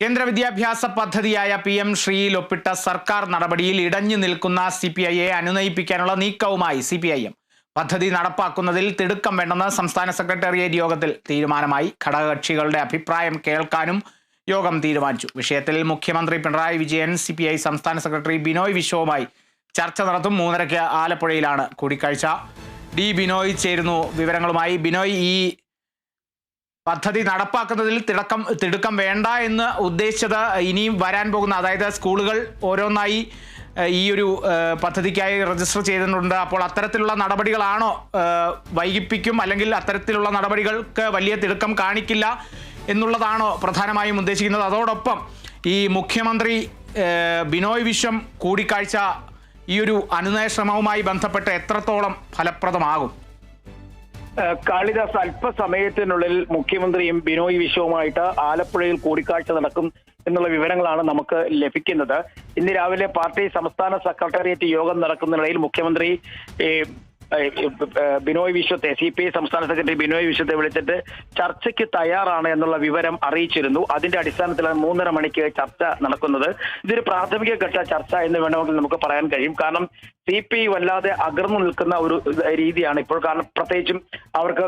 കേന്ദ്ര വിദ്യാഭ്യാസ പദ്ധതിയായ പി എം ശ്രീയിൽ ഒപ്പിട്ട സർക്കാർ നടപടിയിൽ ഇടഞ്ഞു നിൽക്കുന്ന സി പി ഐയെ അനുനയിപ്പിക്കാനുള്ള നീക്കവുമായി സി പി ഐ എം പദ്ധതി നടപ്പാക്കുന്നതിൽ തിടുക്കം വേണ്ടെന്ന് സംസ്ഥാന സെക്രട്ടേറിയറ്റ് യോഗത്തിൽ തീരുമാനമായി. ഘടകകക്ഷികളുടെ അഭിപ്രായം കേൾക്കാനും യോഗം തീരുമാനിച്ചു. വിഷയത്തിൽ മുഖ്യമന്ത്രി Pinarayi Vijayan C P I സംസ്ഥാന സെക്രട്ടറി ബിനോയ് വിശ്വവുമായി ചർച്ച നടത്തും. മൂന്നരയ്ക്ക് ആലപ്പുഴയിലാണ് കൂടിക്കാഴ്ച. ഡി ബിനോയ് ചേരുന്നു വിവരങ്ങളുമായി. ബിനോയ് ഈ പദ്ധതി നടപ്പാക്കുന്നതിൽ തിടക്കം തിടുക്കം വേണ്ട എന്ന് ഉദ്ദേശിച്ചത് ഇനിയും വരാൻ പോകുന്ന അതായത് സ്കൂളുകൾ ഓരോന്നായി ഈ ഒരു പദ്ധതിക്കായി രജിസ്റ്റർ ചെയ്തിട്ടുണ്ട്. അപ്പോൾ അത്തരത്തിലുള്ള നടപടികളാണോ വൈകിപ്പിക്കും? അല്ലെങ്കിൽ അത്തരത്തിലുള്ള നടപടികൾക്ക് വലിയ തിടുക്കം കാണിക്കില്ല എന്നുള്ളതാണോ പ്രധാനമായും ഉദ്ദേശിക്കുന്നത്? അതോടൊപ്പം ഈ മുഖ്യമന്ത്രി ബിനോയ് വിശ്വം കൂടിക്കാഴ്ച ഈ ഒരു അനുനയ ശ്രമവുമായി ബന്ധപ്പെട്ട് എത്രത്തോളം ഫലപ്രദമാകും? കാളിദാസ് അല്പസമയത്തിനുള്ളിൽ മുഖ്യമന്ത്രിയും ബിനോയ് വിശ്വവുമായിട്ട് ആലപ്പുഴയിൽ കൂടിക്കാഴ്ച നടക്കും എന്നുള്ള വിവരങ്ങളാണ് നമുക്ക് ലഭിക്കുന്നത്. ഇന്ന് രാവിലെ പാർട്ടി സംസ്ഥാന സെക്രട്ടേറിയറ്റ് യോഗം നടക്കുന്നതിനിടയിൽ മുഖ്യമന്ത്രി ഏഹ്, ഏഹ്, ഏഹ്, ബിനോയ് വിശ്വത്തെ സി പി ഐ സംസ്ഥാന സെക്രട്ടറി ബിനോയ് വിശ്വത്തെ വിളിച്ചിട്ട് ചർച്ചയ്ക്ക് തയ്യാറാണ് എന്നുള്ള വിവരം അറിയിച്ചിരുന്നു. അതിന്റെ അടിസ്ഥാനത്തിലാണ് മൂന്നര മണിക്ക് ചർച്ച നടക്കുന്നത്. ഇതൊരു പ്രാഥമിക ഘട്ട ചർച്ച എന്ന് വേണമെങ്കിൽ നമുക്ക് പറയാൻ കഴിയും. കാരണം സി പി ഐ വല്ലാതെ അകർന്നു നിൽക്കുന്ന ഒരു രീതിയാണ് ഇപ്പോൾ. കാരണം പ്രത്യേകിച്ചും അവർക്ക്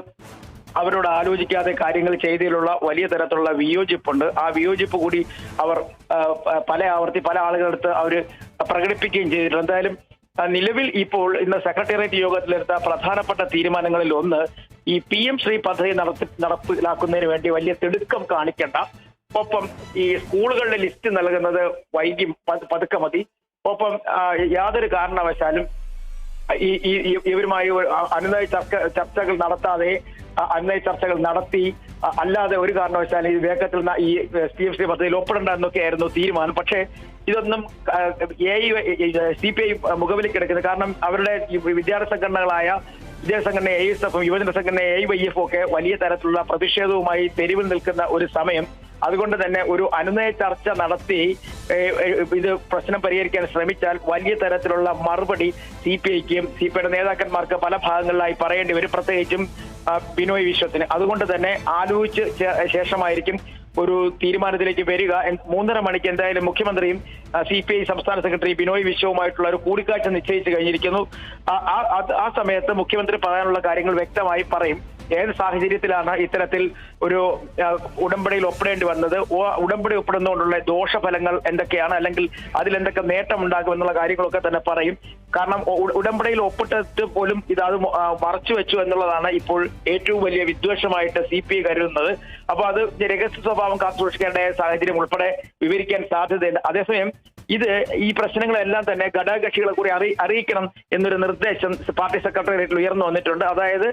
അവരോട് ആലോചിക്കാതെ കാര്യങ്ങൾ ചെയ്തതിലുള്ള വലിയ തരത്തിലുള്ള വിയോജിപ്പുണ്ട്. ആ വിയോജിപ്പ് കൂടി അവർ പല ആവർത്തി പല ആളുകളെടുത്ത് അവർ പ്രകടിപ്പിക്കുകയും ചെയ്തിട്ടുണ്ട്. എന്തായാലും നിലവിൽ ഇപ്പോൾ ഇന്ന് സെക്രട്ടേറിയറ്റ് യോഗത്തിലെടുത്ത പ്രധാനപ്പെട്ട തീരുമാനങ്ങളിൽ ഒന്ന് ഈ പി എം ശ്രീ പദ്ധതി നടത്തി നടപ്പിലാക്കുന്നതിന് വേണ്ടി വലിയ തിടുക്കം കാണിക്കേണ്ട. ഒപ്പം ഈ സ്കൂളുകളുടെ ലിസ്റ്റ് നൽകുന്നത് വൈകി പതുക്കെ മതി. ഒപ്പം യാതൊരു കാരണവശാലും ഈ ഇവരുമായി അനുനയ ചർച്ച ചർച്ചകൾ നടത്താതെ അനുനയ ചർച്ചകൾ നടത്തി അല്ലാതെ ഒരു കാരണവശാലും ഈ വേഗത്തിൽ ഈ സി എം സി പദ്ധതിയിൽ ഒപ്പിടണ്ട എന്നൊക്കെയായിരുന്നു തീരുമാനം. പക്ഷേ ഇതൊന്നും എ സി പി ഐ മുഖവിലേക്ക് എടുക്കുന്നത് കാരണം അവരുടെ വിദ്യാർത്ഥി സംഘടനകളായ വിദ്യാർത്ഥി സംഘടന എ എസ് എഫും യുവജന സംഘടന എ വൈ എഫും ഒക്കെ വലിയ തരത്തിലുള്ള പ്രതിഷേധവുമായി തെരുവിൽ നിൽക്കുന്ന ഒരു സമയം. അതുകൊണ്ട് തന്നെ ഒരു അനുനയ ചർച്ച നടത്തി ഇത് പ്രശ്നം പരിഹരിക്കാൻ ശ്രമിച്ചാൽ വലിയ തരത്തിലുള്ള മറുപടി സി പി ഐക്കും സി പി ഐയുടെ നേതാക്കന്മാർക്ക് പല ഭാഗങ്ങളിലായി പറയേണ്ടി വരും. പ്രത്യേകിച്ചും ബിനോയ് വിശ്വത്തിന്. അതുകൊണ്ട് തന്നെ ആലോചിച്ച് ശേഷമായിരിക്കും ഒരു തീരുമാനത്തിലേക്ക് വരിക മൂന്നര മണിക്ക് എന്തായാലും മുഖ്യമന്ത്രിയും സി പി ഐ സംസ്ഥാന സെക്രട്ടറി ബിനോയ് വിശ്വവുമായിട്ടുള്ള ഒരു കൂടിക്കാഴ്ച നിശ്ചയിച്ചു കഴിഞ്ഞിരിക്കുന്നു. ആ- സമയത്ത് മുഖ്യമന്ത്രി പറയാനുള്ള കാര്യങ്ങൾ വ്യക്തമായി പറയും. ഏത് സാഹചര്യത്തിലാണ് ഇത്തരത്തിൽ ഒരു ഉടമ്പടിയിൽ ഒപ്പിടേണ്ടി വന്നത്? ഉടമ്പടി ഒപ്പിടുന്നതുകൊണ്ടുള്ള ദോഷഫലങ്ങൾ എന്തൊക്കെയാണ്? അല്ലെങ്കിൽ അതിൽ എന്തൊക്കെ നേട്ടം ഉണ്ടാകും എന്നുള്ള കാര്യങ്ങളൊക്കെ തന്നെ പറയും. കാരണം ഉടമ്പടിയിൽ ഒപ്പിട്ടിട്ട് പോലും ഇത് അത് മറച്ചു വെച്ചു എന്നുള്ളതാണ് ഇപ്പോൾ ഏറ്റവും വലിയ വിദ്വേഷമായിട്ട് സി പി ഐ കരുതുന്നത്. അപ്പൊ അത് രഹസ്യ സ്വഭാവം കാത്തുസൂക്ഷിക്കേണ്ട സാഹചര്യം ഉൾപ്പെടെ വിവരിക്കാൻ സാധ്യതയുണ്ട്. അതേസമയം ഇത് ഈ പ്രശ്നങ്ങളെല്ലാം തന്നെ ഘടകകക്ഷികളെ കൂടി അറി അറിയിക്കണം എന്നൊരു നിർദ്ദേശം പാർട്ടി സെക്രട്ടേറിയറ്റിൽ ഉയർന്നു വന്നിട്ടുണ്ട്. അതായത്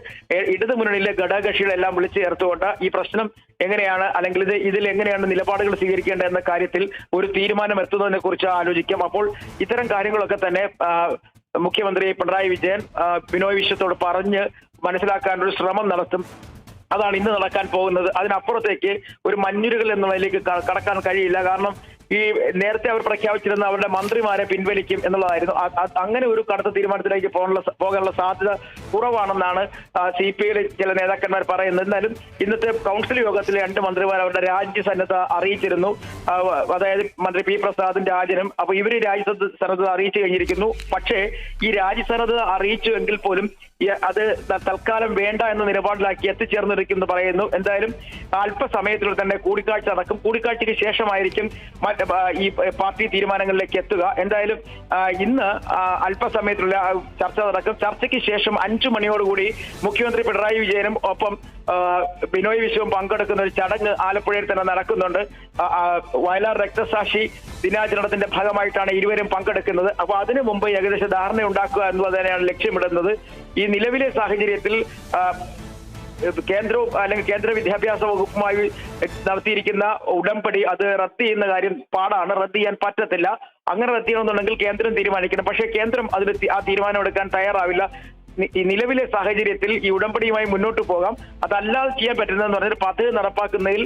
ഇടതു മുന്നണിയിലെ ഘടകകക്ഷികളെല്ലാം വിളിച്ചു ചേർത്തുകൊണ്ട് ഈ പ്രശ്നം എങ്ങനെയാണ് അല്ലെങ്കിൽ ഇത് ഇതിൽ എങ്ങനെയാണ് നിലപാടുകൾ സ്വീകരിക്കേണ്ടത് എന്ന കാര്യത്തിൽ ഒരു തീരുമാനം എത്തുന്നതിനെ കുറിച്ച് ആലോചിക്കാം. അപ്പോൾ ഇത്തരം കാര്യങ്ങളൊക്കെ തന്നെ മുഖ്യമന്ത്രി പിണറായി വിജയൻ ബിനോയ് വിശ്വത്തോട് പറഞ്ഞ് മനസ്സിലാക്കാനൊരു ശ്രമം നടത്തും. അതാണ് ഇന്ന് നടക്കാൻ പോകുന്നത്. അതിനപ്പുറത്തേക്ക് ഒരു മഞ്ഞുരുകൾ എന്ന നിലയിലേക്ക് കടക്കാൻ കഴിയില്ല. കാരണം ഈ നേരത്തെ അവർ പ്രഖ്യാപിച്ചിരുന്ന അവരുടെ മന്ത്രിമാരെ പിൻവലിക്കും എന്നുള്ളതായിരുന്നു. അങ്ങനെ ഒരു കടുത്ത തീരുമാനത്തിലേക്ക് പോകാനുള്ള പോകാനുള്ള സാധ്യത കുറവാണെന്നാണ് സി പി ഐയിലെ ചില നേതാക്കന്മാർ പറയുന്നത്. എന്നാലും ഇന്നത്തെ കൗൺസിൽ യോഗത്തിൽ രണ്ട് മന്ത്രിമാർ അവരുടെ രാജ്യസന്നദ്ധ അറിയിച്ചിരുന്നു. അതായത് മന്ത്രി പി പ്രസാദും രാജനും അപ്പൊ ഇവർ രാജ്യസന്നദ്ധ അറിയിച്ചു കഴിഞ്ഞിരിക്കുന്നു. പക്ഷേ ഈ രാജ്യസന്നദ്ധ അറിയിച്ചു എങ്കിൽ പോലും അത് തൽക്കാലം വേണ്ട എന്ന നിലപാടിലാക്കി എത്തിച്ചേർന്നിരിക്കുന്നു പറയുന്നു. എന്തായാലും അല്പസമയത്തിൽ തന്നെ കൂടിക്കാഴ്ച നടക്കും. കൂടിക്കാഴ്ചയ്ക്ക് ശേഷമായിരിക്കും ഈ പാർട്ടി തീരുമാനങ്ങളിലേക്ക് എത്തുക. എന്തായാലും ഇന്ന് അല്പസമയത്തുള്ള ചർച്ച നടക്കും. ചർച്ചയ്ക്ക് ശേഷം അഞ്ചു മണിയോടുകൂടി മുഖ്യമന്ത്രി പിണറായി വിജയനും ഒപ്പം ബിനോയ് വിശ്വവും പങ്കെടുക്കുന്ന ഒരു ചടങ്ങ് ആലപ്പുഴയിൽ തന്നെ നടക്കുന്നുണ്ട്. വയലാർ രക്തസാക്ഷി ദിനാചരണത്തിന്റെ ഭാഗമായിട്ടാണ് ഇരുവരും പങ്കെടുക്കുന്നത്. അപ്പൊ അതിനു മുമ്പ് ഏകദേശം ധാരണ ഉണ്ടാക്കുക എന്നുള്ളത് തന്നെയാണ് ലക്ഷ്യമിടുന്നത്. ഈ നിലവിലെ സാഹചര്യത്തിൽ കേന്ദ്രവും അല്ലെങ്കിൽ കേന്ദ്ര വിദ്യാഭ്യാസ വകുപ്പുമായി നടത്തിയിരിക്കുന്ന ഉടമ്പടി അത് റദ്ദ് ചെയ്യുന്ന കാര്യം പാടാണ്. റദ്ദ് ചെയ്യാൻ പറ്റത്തില്ല. അങ്ങനെ റദ്ദ് ചെയ്യണമെന്നുണ്ടെങ്കിൽ കേന്ദ്രം തീരുമാനിക്കണം. പക്ഷേ കേന്ദ്രം അതിൽ ആ തീരുമാനം എടുക്കാൻ തയ്യാറാവില്ല. നിലവിലെ സാഹചര്യത്തിൽ ഈ ഉടമ്പടിയുമായി മുന്നോട്ട് പോകാം. അതല്ലാതെ ചെയ്യാൻ പറ്റുന്നതെന്ന് പറഞ്ഞാൽ പദ്ധതി നടപ്പാക്കുന്നതിൽ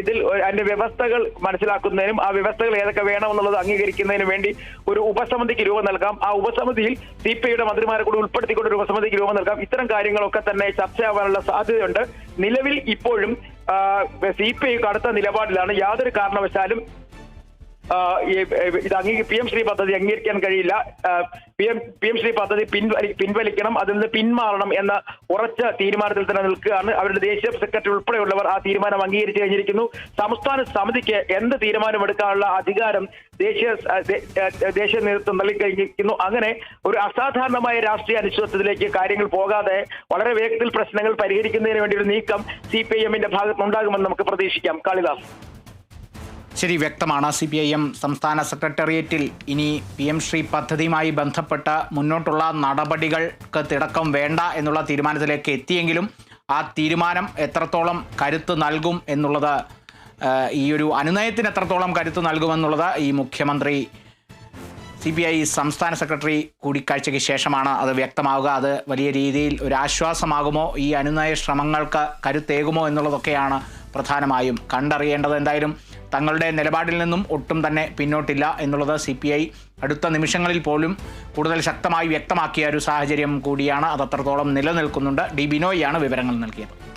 ഇതിൽ അതിന്റെ വ്യവസ്ഥകൾ മനസ്സിലാക്കുന്നതിനും ആ വ്യവസ്ഥകൾ ഏതൊക്കെ വേണമെന്നുള്ളത് അംഗീകരിക്കുന്നതിനും വേണ്ടി ഒരു ഉപസമിതിക്ക് രൂപം നൽകാം. ആ ഉപസമിതിയിൽ സി പി ഐയുടെ മന്ത്രിമാരെ കൂടി ഉൾപ്പെടുത്തിക്കൊണ്ട് ഒരു ഉപസമിതിക്ക് രൂപം നൽകാം. ഇത്തരം കാര്യങ്ങളൊക്കെ തന്നെ ചർച്ചയാവാനുള്ള സാധ്യതയുണ്ട്. നിലവിൽ ഇപ്പോഴും സി പി ഐ കടുത്ത നിലപാടിലാണ്. യാതൊരു കാരണവശാലും ഇത് അംഗീ പി എം ശ്രീ പദ്ധതി അംഗീകരിക്കാൻ കഴിയില്ല. P M P M Shri പദ്ധതി പിൻവലി പിൻവലിക്കണം അതിൽ നിന്ന് പിന്മാറണം എന്ന ഉറച്ച തീരുമാനത്തിൽ തന്നെ നിൽക്കുകയാണ്. അവരുടെ ദേശീയ സെക്രട്ടറി ഉൾപ്പെടെയുള്ളവർ ആ തീരുമാനം അംഗീകരിച്ചു കഴിഞ്ഞിരിക്കുന്നു. സംസ്ഥാന സമിതിക്ക് എന്ത് തീരുമാനമെടുക്കാനുള്ള അധികാരം ദേശീയ ദേശീയ നേതൃത്വം നൽകിക്കഴിഞ്ഞിരിക്കുന്നു. അങ്ങനെ ഒരു അസാധാരണമായ രാഷ്ട്രീയ അനിശ്ചിതത്വത്തിലേക്ക് കാര്യങ്ങൾ പോകാതെ വളരെ വേഗത്തിൽ പ്രശ്നങ്ങൾ പരിഹരിക്കുന്നതിന് വേണ്ടി ഒരു നീക്കം സി പി ഐ എമ്മിന്റെ ഭാഗത്തുനിന്നുണ്ടാകുമെന്ന് നമുക്ക് പ്രതീക്ഷിക്കാം. കാളിദാസ്. ശരി വ്യക്തമാണ്. സി പി ഐ എം സംസ്ഥാന സെക്രട്ടേറിയറ്റിൽ ഇനി പി എം ശ്രീ പദ്ധതിയുമായി ബന്ധപ്പെട്ട മുന്നോട്ടുള്ള നടപടികൾക്ക് തിടക്കം വേണ്ട എന്നുള്ള തീരുമാനത്തിലേക്ക് എത്തിയെങ്കിലും ആ തീരുമാനം എത്രത്തോളം കരുത്ത് നൽകും എന്നുള്ളത് ഈ ഒരു അനുനയത്തിന് എത്രത്തോളം കരുത്ത് നൽകുമെന്നുള്ളത് ഈ മുഖ്യമന്ത്രി സി പി ഐ സംസ്ഥാന സെക്രട്ടറി കൂടിക്കാഴ്ചയ്ക്ക് ശേഷമാണ് അത് വ്യക്തമാവുക. അത് വലിയ രീതിയിൽ ഒരു ആശ്വാസമാകുമോ ഈ അനുനയ ശ്രമങ്ങൾക്ക് കരുത്തേകുമോ എന്നുള്ളതൊക്കെയാണ് പ്രധാനമായും കണ്ടറിയേണ്ടത്. എന്തായാലും തങ്ങളുടെ നിലപാടിൽ നിന്നും ഒട്ടും തന്നെ പിന്നോട്ടില്ല എന്നുള്ളത് സി പി ഐ അടുത്ത നിമിഷങ്ങളിൽ പോലും കൂടുതൽ ശക്തമായി വ്യക്തമാക്കിയ ഒരു സാഹചര്യം കൂടിയാണ്. അത് അത്രത്തോളം നിലനിൽക്കുന്നുണ്ട്. ഡി ബിനോയാണ് വിവരങ്ങൾ നൽകിയത്.